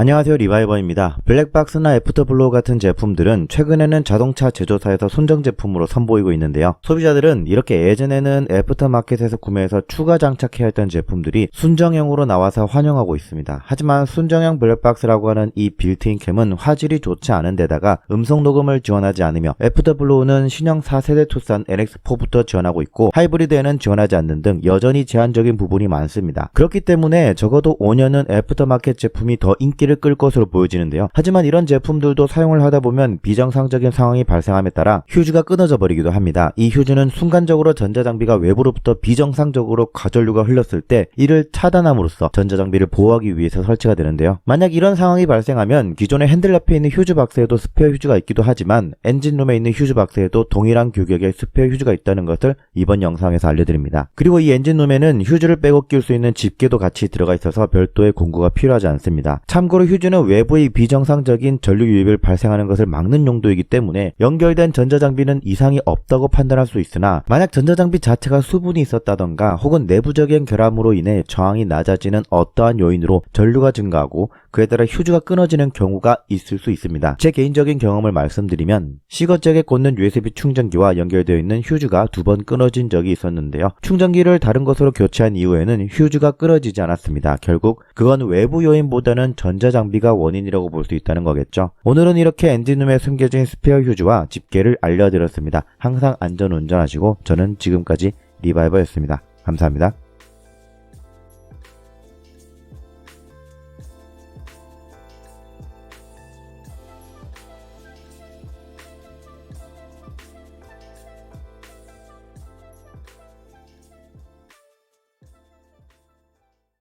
안녕하세요 리바이버입니다. 블랙박스나 애프터블로우 같은 제품들은 최근에는 자동차 제조사에서 손정 제품으로 선보이고 있는데요. 소비자들은 이렇게 예전에는 애프터마켓에서 구매해서 추가 장착해야 했던 제품들이 순정형으로 나와서 환영하고 있습니다. 하지만 순정형 블랙박스라고 하는 이 빌트인 캠은 화질이 좋지 않은 데다가 음성 녹음을 지원하지 않으며 애프터블로우는 신형 4세대 투싼 NX4부터 지원하고 있고 하이브리드에는 지원하지 않는 등 여전히 제한적인 부분이 많습니다. 그렇기 때문에 적어도 5년은 애프터마켓 제품이 더 인기를 끌 것으로 보여지는데요. 하지만 이런 제품들도 사용을 하다 보면 비정상적인 상황이 발생함에 따라 휴즈가 끊어져 버리기도 합니다. 이 휴즈는 순간적으로 전자장비가 외부로부터 비정상적으로 과전류가 흘렀을 때 이를 차단함으로써 전자장비를 보호하기 위해서 설치가 되는데요. 만약 이런 상황이 발생하면 기존의 핸들 옆에 있는 휴즈 박스에도 스페어 휴즈가 있기도 하지만 엔진룸에 있는 휴즈 박스에도 동일한 규격의 스페어 휴즈가 있다는 것을 이번 영상에서 알려드립니다. 그리고 이 엔진룸에는 휴즈를 빼고 끼울 수 있는 집게도 같이 들어가 있어서 별도의 공구가 필요하지 않습니다. 참고로 휴즈는 외부의 비정상적인 전류 유입을 발생하는 것을 막는 용도이기 때문에 연결된 전자장비는 이상이 없다고 판단할 수 있으나 만약 전자장비 자체가 수분이 있었다던가 혹은 내부적인 결함으로 인해 저항이 낮아지는 어떠한 요인으로 전류가 증가하고 그에 따라 휴즈가 끊어지는 경우가 있을 수 있습니다. 제 개인적인 경험을 말씀드리면 시거잭에 꽂는 USB 충전기와 연결되어 있는 휴즈가 두 번 끊어진 적이 있었는데요. 충전기를 다른 것으로 교체한 이후에는 휴즈가 끊어지지 않았습니다. 결국 그건 외부 요인보다는 전자장비가 원인이라고 볼 수 있다는 거겠죠. 오늘은 이렇게 엔진룸에 숨겨진 스페어 휴즈와 집게를 알려드렸습니다. 항상 안전 운전하시고 저는 지금까지 리바이버였습니다. 감사합니다.